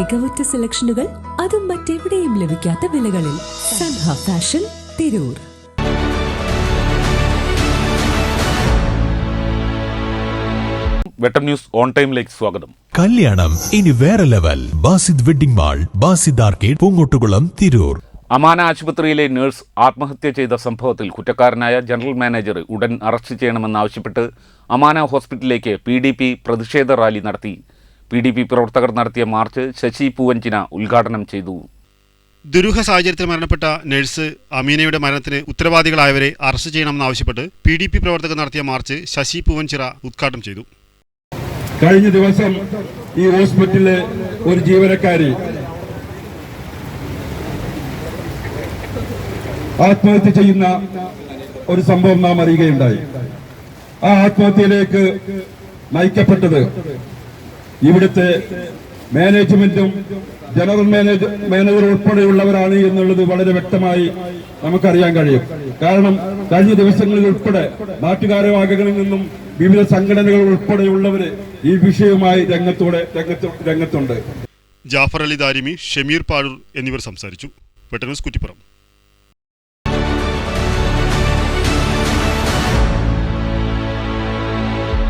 മികവുറ്റ സെലക്ഷനുകൾ അതും മറ്റെവിടെയും ലഭിക്കാത്ത വിലകളിൽ Sanha fashion Tirur. Vettam news on ടൈമിലേക്ക് സ്വാഗതം. കല്യാണം ഇനി വേറെ level. Basid wedding mall Basid arcade Poongottukulam Tirur. Amana ആശുപത്രിയിലെ നഴ്സ് ആത്മഹത്യ ചെയ്ത സംഭവത്തിൽ കുറ്റക്കാരനായ ജനറൽ മാനേജർ ഉടൻ അറസ്റ്റ് ചെയ്യണമെന്നാവശ്യപ്പെട്ട് അമാന ഹോസ്പിറ്റലിലേക്ക് പി ഡി പി പ്രതിഷേധ റാലി നടത്തി. പി ഡി പി പ്രവർത്തകർ നടത്തിയ മാർച്ച് ശശി പൂവഞ്ചിന ഉദ്ഘാടനം ചെയ്തു. ദുരൂഹ സാഹചര്യത്തിൽ മരണപ്പെട്ട നഴ്സ് അമീനയുടെ മരണത്തിന് ഉത്തരവാദികളായവരെ അറസ്റ്റ് ചെയ്യണമെന്നാവശ്യപ്പെട്ട് പി ഡി പി പ്രവർത്തകർ നടത്തിയ മാർച്ച് ശശി പൂവൻചിറ ഉദ്ഘാടനം ചെയ്തു. കഴിഞ്ഞ ദിവസം ഈ ഹോസ്പിറ്റലിലെ ഒരു ജീവനക്കാരി ആത്മഹത്യ ചെയ്യുന്ന ഒരു സംഭവം നാം അറിയുകയുണ്ടായി. ആ ആത്മഹത്യയിലേക്ക് നയിക്കപ്പെട്ടത് ഇവിടുത്തെ മാനേജ്മെന്റും ജനറൽ മാനേജ് മാനേജർ ഉൾപ്പെടെയുള്ളവരാണ് എന്നുള്ളത് വളരെ വ്യക്തമായി നമുക്കറിയാൻ കഴിയും. കാരണം കഴിഞ്ഞ ദിവസങ്ങളിൽ ഉൾപ്പെടെ നാട്ടുകാരവാകകളിൽ നിന്നും വിവിധ സംഘടനകൾ ഉൾപ്പെടെയുള്ളവര് ഈ വിഷയവുമായി രംഗത്തോടെ രംഗത്ത് രംഗത്തുണ്ട്. ജാഫർ അലി ദാരിമി ഷമീർ പാഴൂർ എന്നിവർ സംസാരിച്ചു. വെട്ടനസ് കുറ്റിപ്പുറം.